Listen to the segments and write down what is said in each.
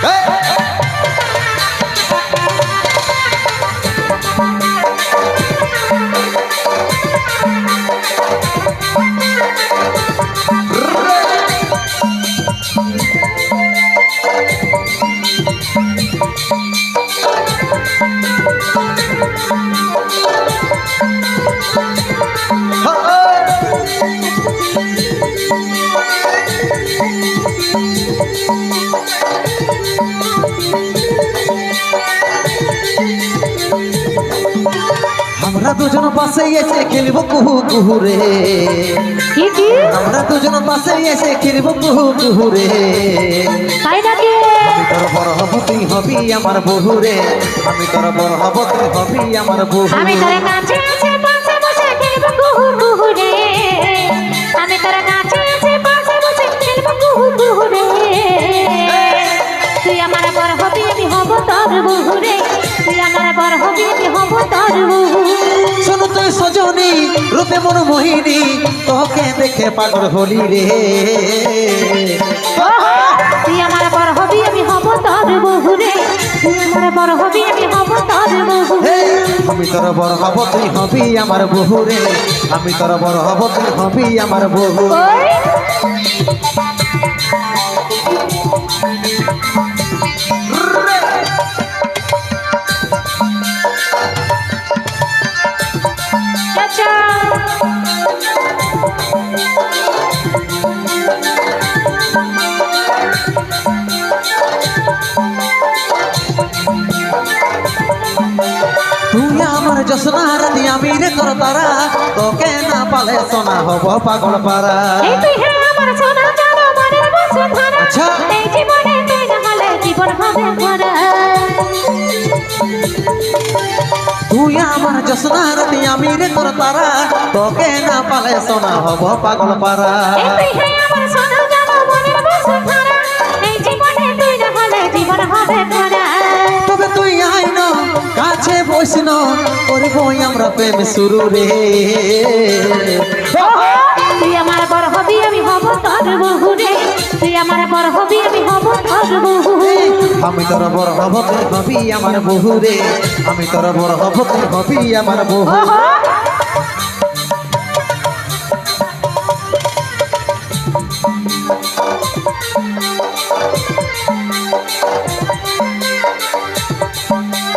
Oh, আমরা দুজন পাশে এসে খেলব কুহু কুহু রে কি কি? আমরা দুজন পাশে এসে খেলব কুহু কুহু রে তাই নাকি? আমি তোর বড় হব তুই হবি আমার বহু রে আমি তোর বড় হব তুই হবি আমার বহু আমি তোর কাছে আছে পাশে বসে খেলব কুহু কুহু রে আমি তোর কাছে আছে পাশে বসে খেলব কুহু কুহু রে তুই আমার বড় হবি আমি হব তোর বহু রে তুই আমার বড় হবি আমি হব তোর বহু সজনী রূপে মন মোহিনী তোকে দেখে পাগল হলি রে। তুই আমার বড় হবি আমি হব তোর বহু রে তুই আমার বড় হবি আমি হব তোর বহু আমি তোর বড় হব তুই হবি আমার বহু রে আমি তোর বড় হব তুই হবি আমার বহু যশনা রাতি আমি রে তোর। তারা তোকে না পালে সোনা হব পাগল পারা এই তুই হে আমার সোনা জানো মনের আচ্ছা। এই জীবনে তুই না হলে জীবন হবে ভরা তুই আমার যশনা রাতি আমি রে তোর। তারা তোকে না পালে সোনা হব পাগল পারা এই তুই হে আমার সোনা প্রেম শুরু রে। তুই আমার বড় হবি আমি হব তোর বহু রে। তুই আমার বড় হবি আমি হব তোর বহু আমি তোর বড় হব তুই হবি আমার বহু রে। আমি তোর বড় হব তুই হবি আমার বহু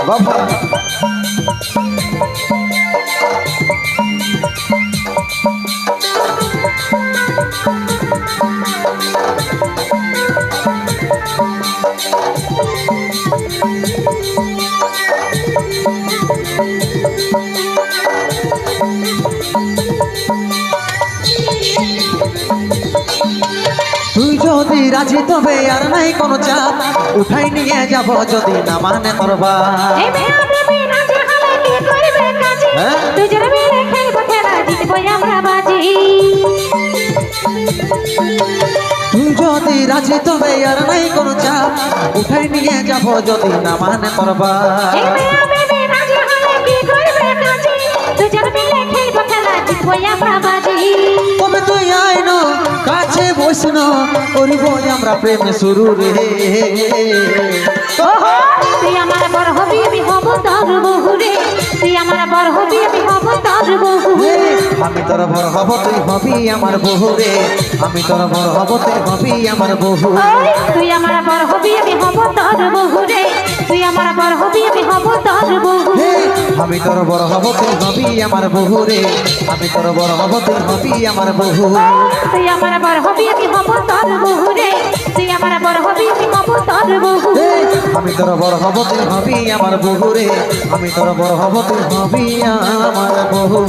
বাবা। তুই যদি রাজি তবে আর নাই কোনো চাপ উঠাই নিয়ে যাব যদি না মানে তোর হ্যাঁ? তুই যদি রাজি তবে আর নাই কোনো চাপ উঠাই নিয়ে যাব যদি না মানে তোর জিতবো আমরা তুই আইন কাছে বসন করিব আমরা প্রেম শুরু রে। তুই আমার বড় হবি আমি হব তোর বহু রে তুই আমার বড় হবি আমি হব তোর বহু আমি তোর বড় হব তুই হবি আমার বহু রে আমি তোর বড় হব তুই হবি আমার বহু তুই আমার বড় হবি আমি হব তোর বহু রে তুই আমার বড় হবি আমি হব তোর বহু আমি তোর বড় হব তুই হবি আমার বহু রে। আমি তোর বড় হব তুই হবি আমার বহু তুই আমার বড় হবি আমি হব তোর বহু রে। তুই আমার বড় হবি আমি হব তোর বহু আমি তোর বড় হব তুই হবি আমার বহু রে। আমি তোর বড় হব তুই হবি আমার বহু